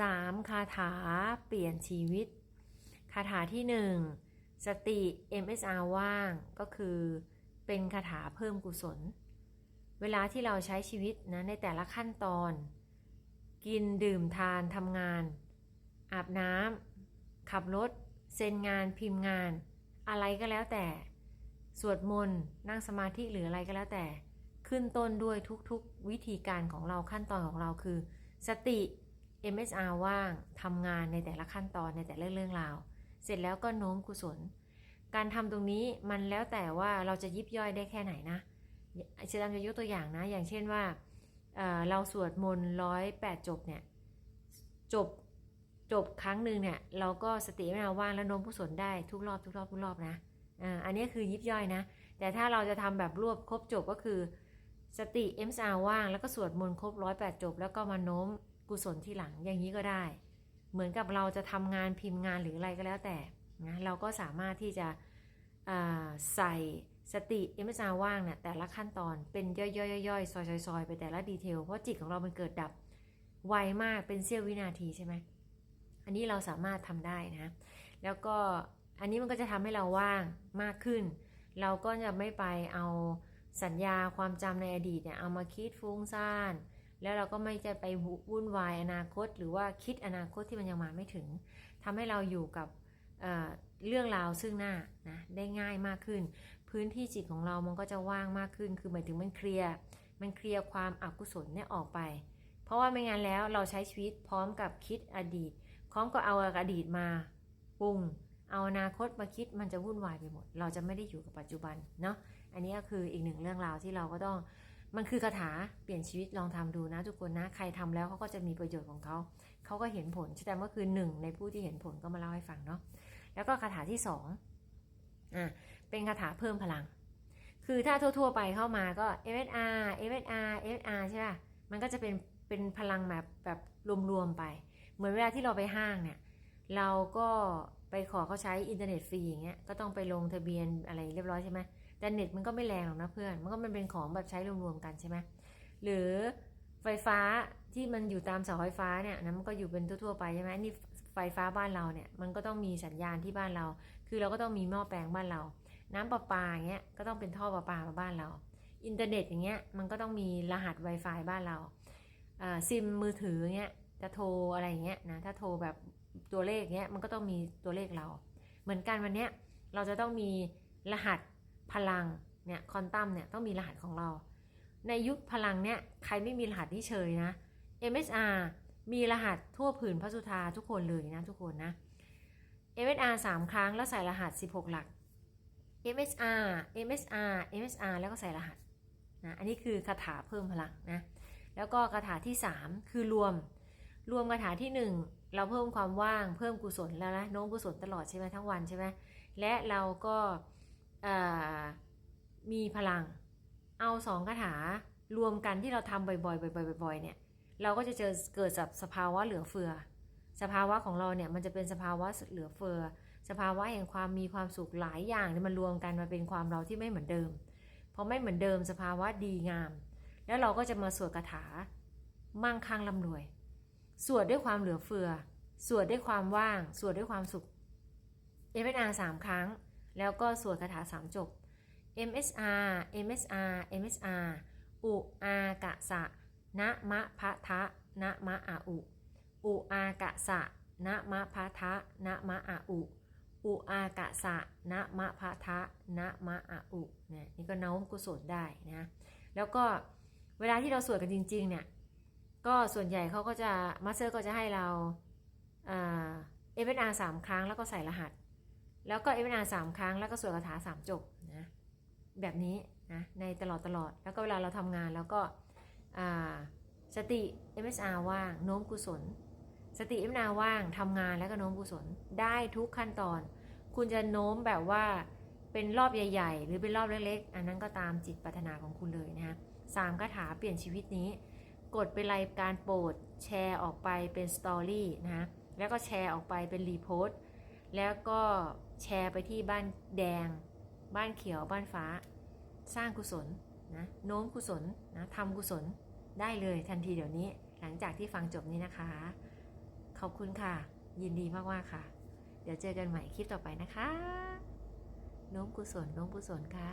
3 คาถาเปลี่ยนชีวิต คาถาที่ 1 สติ MSR ว่างก็คือเป็นคาถาเพิ่มกุศล เวลาที่เราใช้ชีวิตนะในแต่ละขั้นตอน กินดื่มทานทำงาน อาบน้ำขับรถ เซ็นงานพิมพ์งาน อะไรก็แล้วแต่ สวดมนต์นั่งสมาธิหรืออะไรก็แล้วแต่ ขึ้นต้นด้วยทุกๆ วิธีการของเราขั้นตอนของเราคือ สติ MSR ว่างทำงานในแต่ละขั้นตอนในแต่ละเรื่องราว เสร็จแล้วก็โน้มกุศล การทำตรงนี้มันแล้วแต่ว่าเราจะยิบย่อยได้แค่ไหนนะเชดามจะยกตัวอย่างนะ อย่างเช่นว่าเเราสวดมนต์ร้อยแปดจบเนี่ยจบจบครั้งหนึ่งเนี่ยเราก็สติไม่เอาว่างแล้วโน้มกุศลได้ทุกรอบทุกรอบทุกรอบนะอ่าอันนี้คือยิบย่อยนะ แต่ถ้าเราจะทำแบบรวบครบจบก็คือสติ MSR ว่างแล้วก็สวดมนต์ครบร้อยแปดจบ แล้วก็มาโน้ม กุศลที่หลังอย่างนี้ก็ได้ เหมือนกับเราจะทำงานพิมพ์งานหรืออะไรก็แล้วแต่นะเราก็สามารถที่จะใส่สติ MSR ว่างเนี่ยแต่ละขั้นตอนเป็นย่อยๆๆๆซอยๆไปแต่ละดีเทลเพราะจิตของเรามันเกิดดับไวมากเป็นเสี้ยววินาทีใช่ไหมอันนี้เราสามารถทำได้นะ แล้วก็อันนี้มันก็จะทำให้เราว่างมากขึ้น เราก็จะไม่ไปเอาสัญญาความจำในอดีตเนี่ยเอามาคิดฟุ้งซ่าน แล้วเราก็ไม่จะไปวุ่นวายอนาคต หรือว่าคิดอนาคตที่มันยังมาไม่ถึงทำให้เราอยู่กับเเรื่องราวซึ่งหน้านะได้ง่ายมากขึ้น พื้นที่จิตของเรามันก็จะว่างมากขึ้น คือหมายถึงมันเคลียร์มันเคลียร์ความอกุศลเนี่ยออกไป เพราะว่าไม่งั้นแล้วเราใช้ชีวิตพร้อมกับคิดอดีตพร้อมก็เอาอดีตมาปรุงเอาอนาคตมาคิดมันจะวุ่นวายไปหมด เราจะไม่ได้อยู่กับปัจจุบันเนาะอันนี้ก็คืออีกหนึ่งเรื่องราวที่เราก็ต้อง มันคือคาถาเปลี่ยนชีวิตลองทำดูนะ ทุกคนนะใครทำแล้วเขาก็จะมีประโยชน์ของเขาเขาก็เห็นผลแสดงว่าคือหนึ่งในผู้ที่เห็นผลก็มาเล่าให้ฟังเนาะแล้วก็คาถาที่สองอะเป็นคาถาเพิ่มพลัง คือถ้าทั่ว ๆ ไปเข้ามาก็ FSR FSR FSR ใช่ป่ะมันก็จะเป็นเป็นพลังแบบแบบรวมๆไป เหมือนเวลาที่เราไปห้างเนี่ยเราก็ไปขอเขาใช้อินเทอร์เน็ตฟรีอย่างเงี้ยก็ต้องไปลงทะเบียนอะไรเรียบร้อยใช่ไหม แต่เน็ตมันก็ไม่แรงหรอกนะเพื่อน มันก็มันเป็นของแบบใช้รวมๆกันใช่ไหมหรือไฟฟ้าที่มันอยู่ตามเสาไฟฟ้าเนี่ยนะมันก็อยู่เป็นทั่วๆไปใช่ไหมนี่ไฟฟ้าบ้านเราเนี่ยมันก็ต้องมีสัญญาณที่บ้านเรา คือเราก็ต้องมีหม้อแปลงบ้านเรา น้ำประปาอย่างเงี้ยก็ต้องเป็นท่อประปามาบ้านเรา อินเทอร์เน็ตอย่างเงี้ยมันก็ต้องมีรหัส Wi-Fi บ้านเราอ่าซิมมือถือเงี้ยจะโทรอะไรเงี้ยนะถ้าโทรแบบตัวเลขเงี้ยมันก็ต้องมีตัวเลขเรา เหมือนกันวันเนี้ยเราจะต้องมีรหัส พลังเนี่ยคอนตัมเนี่ยต้องมีรหัสของเรา ในยุคพลังเนี่ยใครไม่มีรหัสที่เชยนะ MSR มีรหัสทั่วผืนพระสุธาทุกคนเลยนะทุกคนนะ MSR 3 ครั้งแล้วใส่รหัส 16 หลัก MSR MSR MSR แล้วก็ใส่รหัสนะอันนี้คือคาถาเพิ่มพลังนะแล้วก็คาถาที่ 3 คือรวม รวมคาถาที่ 1 เราเพิ่มความว่างเพิ่มกุศลแล้วนะโน้มกุศลตลอดใช่ไหมทั้งวันใช่ไหมและเราก็ มีพลัง เอาสองคาถารวมกันที่เราทำบ่อยๆบ่อยๆบ่อยๆเนี่ยเราก็จะเจอเกิดสภาวะเหลือเฟือ สภาวะของเราเนี่ยมันจะเป็นสภาวะเหลือเฟือ สภาวะแห่งความมีความสุขหลายอย่างเนี่ยมันรวมกันมาเป็นความเราที่ไม่เหมือนเดิมพอไม่เหมือนเดิมสภาวะดีงาม แล้วเราก็จะมาสวดคาถามั่งคั่งร่ำรวย สวดด้วยความเหลือเฟือ สวดด้วยความว่าง สวดด้วยความสุข MSR สามครั้ง แล้วก็สวดคาถาสามจบ MSR MSR MSR อุอากะสะนะมะพะทะนะมะอาอุอุอากะสะนะมะพะทะนะมะอาอุอุอากะสะนะมะพะทะนะมะอาอุเนี่ยนี่ก็น้อมกุศลได้นะแล้วก็เวลาที่เราสวดกันจริงๆเนี่ยก็ส่วนใหญ่เขาก็จะมาสเตอร์ก็จะให้เราเอเวนอาร์สามครั้งแล้วก็ใส่รหัส แล้วก็เอเวนอาสามครั้ง แล้วก็สวดคาถาสามจบนะแบบนี้นะในตลอดตลอดแล้วก็เวลาเราทำงานแล้วก็สติ MSR ว่างโน้มกุศล สติ MSR ว่างทำงานแล้วก็โน้มกุศลได้ทุกขั้นตอน คุณจะโน้มแบบว่าเป็นรอบใหญ่ ๆ หรือเป็นรอบเล็ก ๆ อันนั้นก็ตามจิตปรารถนาของคุณเลยนะฮะสามคาถาเปลี่ยนชีวิตนี้ กดเป็นรายการโปรดแชร์ออกไปเป็นสตอรี่นะฮะแล้วก็แชร์ออกไปเป็นรีโพสต์แล้วก็ แชร์ไปที่บ้านแดง บ้านเขียวบ้านฟ้า สร้างกุศลนะโน้มกุศลนะทำกุศลได้เลยทันทีเดี๋ยวนี้ หลังจากที่ฟังจบนี้นะคะ ขอบคุณค่ะ ยินดีมากๆค่ะ เดี๋ยวเจอกันใหม่คลิปต่อไปนะคะ โน้มกุศลโน้มกุศลค่ะ